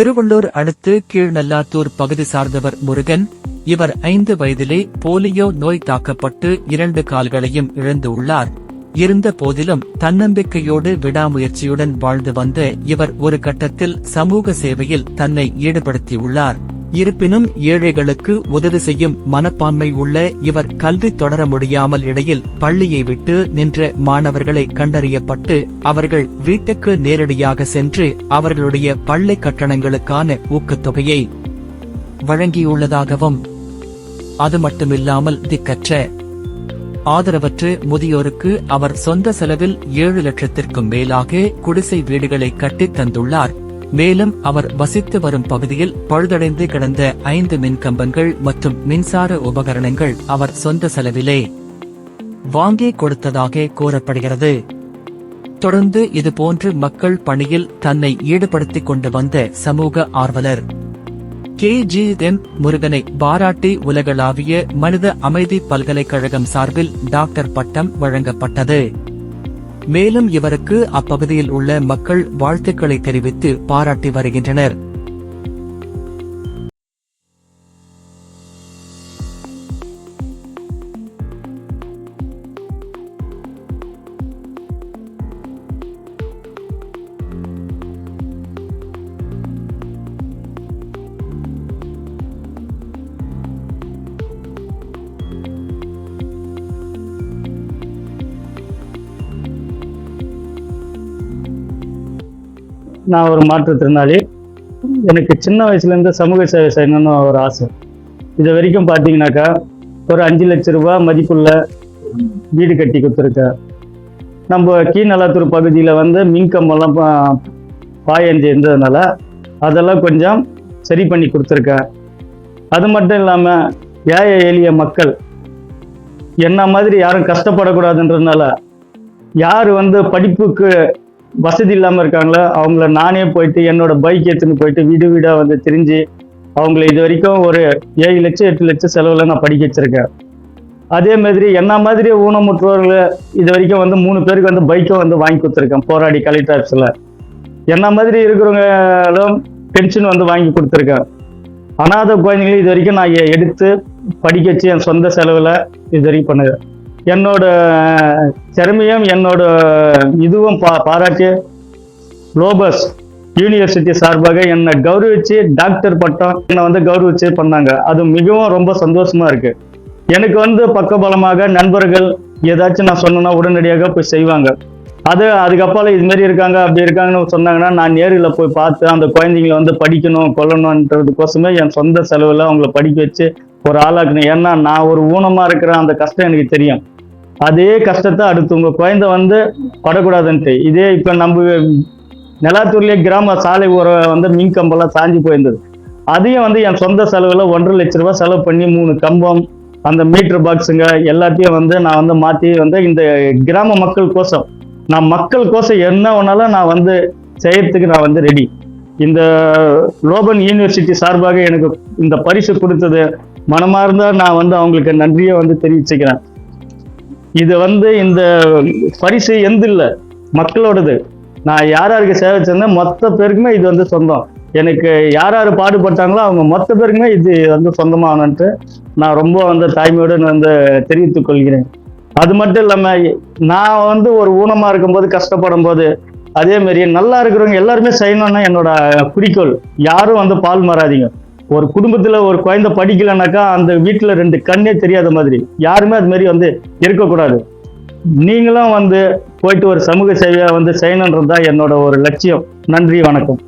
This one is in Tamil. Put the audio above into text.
திருவள்ளூர் அடுத்து கீழ்நல்லாத்தூர் பகுதி சார்ந்தவர் முருகன் இவர் ஐந்து வயதிலே போலியோ நோய் தாக்கப்பட்டு இரண்டு கால்களையும் இழந்து உள்ளார் இருந்த போதிலும் தன்னம்பிக்கையோடு விடாமுயற்சியுடன் வாழ்ந்து வந்த இவர் ஒரு கட்டத்தில் சமூக சேவையில் தன்னை ஈடுபடுத்தியுள்ளார். இருப்பினும் ஏழைகளுக்கு உதவி செய்யும் மனப்பான்மை உள்ள இவர் கல்வி தொடர முடியாமல் இடையில் பள்ளியை விட்டு நின்ற மாணவர்களை கண்டறியப்பட்டு அவர்கள் வீட்டுக்கு நேரடியாக சென்று அவர்களுடைய பள்ளி கட்டணங்களுக்கான ஊக்கத்தொகையை வழங்கியுள்ளதாகவும் அது மட்டுமில்லாமல் திக்கற்ற ஆதரவற்று முதியோருக்கு அவர் சொந்த செலவில் ஏழு லட்சத்திற்கும் மேலாக குடிசை வீடுகளை கட்டித் தந்துள்ளார். மேலும் அவர் வசித்து வரும் பகுதியில் பழுதடைந்து கிடந்த ஐந்து மின்கம்பங்கள் மற்றும் மின்சார உபகரணங்கள் அவர் சொந்த செலவிலே வாங்கி கொடுத்ததாக கூறப்படுகிறது. தொடர்ந்து இதுபோன்று மக்கள் பணியில் தன்னை ஈடுபடுத்திக் கொண்டு வந்த சமூக ஆர்வலர் கே. ஜி. எம். முருகனை பாராட்டி உலகளாவிய மனித அமைதி பல்கலைக்கழகம் சார்பில் டாக்டர் பட்டம் வழங்கப்பட்டது. மேலும் இவருக்கு அப்பகுதியில் உள்ள மக்கள் வாழ்த்துக்களை தெரிவித்து பாராட்டி வருகின்றனர். நான் ஒரு மாற்றுத்திறனாளி எனக்கு சின்ன வயசுலேருந்து சமூக சேவை செய்யணும்னு ஒரு ஆசை. இது வரைக்கும் பார்த்தீங்கன்னாக்கா ஒரு அஞ்சு லட்ச ரூபாய் மதிப்புள்ள வீடு கட்டி கொடுத்துருக்கேன். நம்ம கீழ்நலாத்தூர் பகுதியில் வந்து மின்கம்பெல்லாம் பாயஞ்சு இருந்ததுனால அதெல்லாம் கொஞ்சம் சரி பண்ணி கொடுத்துருக்கேன். அது மட்டும் இல்லாமல் ஏழை எளிய மக்கள் என்ன மாதிரி யாரும் கஷ்டப்படக்கூடாதுன்றதுனால யார் வந்து படிப்புக்கு வசதி இல்லாமல் இருக்காங்களோ அவங்கள நானே போயிட்டு என்னோட பைக் எடுத்துன்னு போயிட்டு வீடு வீடாக வந்து திரிஞ்சு அவங்கள இது வரைக்கும் ஒரு ஏழு லட்சம் எட்டு லட்சம் செலவில் நான் படிக்க வச்சிருக்கேன். அதே மாதிரி என்ன மாதிரி ஊனமுற்றோர்களை இது வரைக்கும் வந்து மூணு பேருக்கு வந்து பைக்கும் வந்து வாங்கி கொடுத்துருக்கேன் போராடி கலெக்டர் ஆஃபீஸில். என்ன மாதிரி இருக்கிறவங்களும் பென்ஷன் வந்து வாங்கி கொடுத்துருக்கேன். அனாதை குழந்தைங்களும் இது வரைக்கும் நான் எடுத்து படிக்க வச்சு என் சொந்த செலவில் இது வரைக்கும் பண்ணுவேன். என்னோட திறமையும் என்னோட இதுவும் பா பாராட்டி. குளோபஸ் யூனிவர்சிட்டி சார்பாக என்னை கௌரவிச்சு டாக்டர் பட்டம் என்னை வந்து கௌரவிச்சு பண்ணாங்க. அது மிகவும் ரொம்ப சந்தோஷமா இருக்கு. எனக்கு வந்து பக்கபலமாக நண்பர்கள் ஏதாச்சும் நான் சொன்னேன்னா உடனடியாக போய் செய்வாங்க. அது அதுக்கப்புறம் இது மாதிரி இருக்காங்க அப்படி இருக்காங்கன்னு சொன்னாங்கன்னா நான் நேரில் போய் பார்த்து அந்த குழந்தைங்களை வந்து படிக்கணும் கொல்லணுன்றதுக்கோசமே என் சொந்த செலவில் அவங்கள படிக்க வச்சு ஒரு ஆளாக்கணும் ஏன்னா நான் ஒரு ஊனமா இருக்கிற அந்த கஷ்டம் எனக்கு தெரியும். அதே கஷ்டத்தை அடுத்து உங்க குழந்தை வந்து படக்கூடாதுன்ட்டு. இதே இப்ப நம்ம நிலாத்தூர்லேயே கிராம சாலை உர வந்து மின் கம்பெல்லாம் சாஞ்சி போயிருந்தது. அதையும் வந்து என் சொந்த செலவுல ஒன்றரை லட்ச ரூபாய் செலவு பண்ணி மூணு கம்பம் அந்த மீட்டர் பாக்ஸுங்க எல்லாத்தையும் வந்து நான் வந்து மாத்தி வந்து இந்த கிராம மக்கள் கோசம் நான் மக்கள் கோசம் என்ன வேணாலும் நான் வந்து செய்யறதுக்கு நான் வந்து ரெடி இந்த லோபன் யூனிவர்சிட்டி சார்பாக எனக்கு இந்த பரிசு கொடுத்தது மனமார்ந்த நான் வந்து அவங்களுக்கு நன்றியை வந்து தெரிவிச்சுக்கிறேன். இது வந்து இந்த பரிசு எந்த இல்லை மக்களோடது. நான் யார் யாருக்கு சேவை செஞ்சேன் மொத்த பேருக்குமே இது வந்து சொந்தம். எனக்கு யார் யார் பாடுபட்டாங்களோ அவங்க மொத்த பேருக்குமே இது வந்து சொந்தமானன்ட்டு நான் ரொம்ப வந்து தாய்மையுடன் வந்து தெரிவித்துக் கொள்கிறேன். அது மட்டும் இல்லாமல் நான் வந்து ஒரு ஊனமாக இருக்கும்போது கஷ்டப்படும் போது அதே மாதிரி நல்லா இருக்கிறவங்க எல்லாருமே செய்யணும்னு என்னோட குறிக்கோள் யாரும் வந்து பால் மாறாதீங்க. ஒரு குடும்பத்துல ஒரு குழந்தை படிக்கலைனாக்கா அந்த வீட்டுல ரெண்டு கண்ணே தெரியாத மாதிரி. யாருமே அது மாதிரி வந்து இருக்கக்கூடாது. நீங்களும் வந்து போயிட்டு ஒரு சமூக சேவையா வந்து செய்யணுன்றது தான் என்னோட ஒரு லட்சியம். நன்றி வணக்கம்.